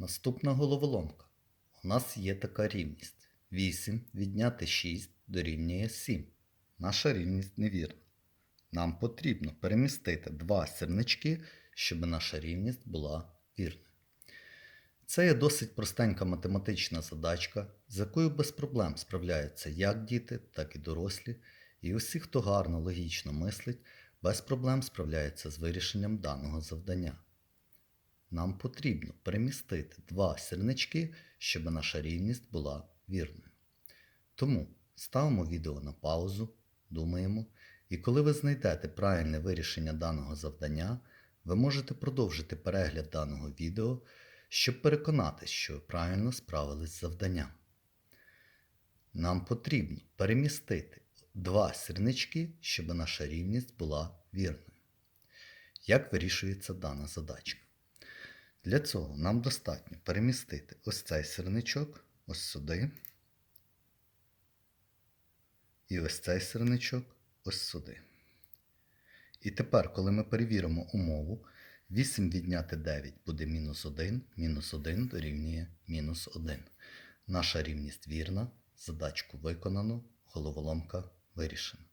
Наступна головоломка. У нас є така рівність. 8 відняти 6 дорівнює 7. Наша рівність невірна. Нам потрібно перемістити два сірнички, щоб наша рівність була вірною. Це є досить простенька математична задачка, з якою без проблем справляються як діти, так і дорослі, і усі, хто гарно логічно мислить, без проблем справляються з вирішенням даного завдання. Нам потрібно перемістити два сірнички, щоб наша рівність була вірною. Тому ставимо відео на паузу, думаємо, і коли ви знайдете правильне вирішення даного завдання, ви можете продовжити перегляд даного відео, щоб переконатися, що ви правильно справились з завданням. Нам потрібно перемістити два сірнички, щоб наша рівність була вірною. Як вирішується дана задачка? Для цього нам достатньо перемістити ось цей сирничок ось сюди. І ось цей сирничок ось сюди. І тепер, коли ми перевіримо умову, 8 відняти 9 буде мінус 1, мінус 1 дорівнює мінус 1. Наша рівність вірна, задачку виконано, головоломка вирішена.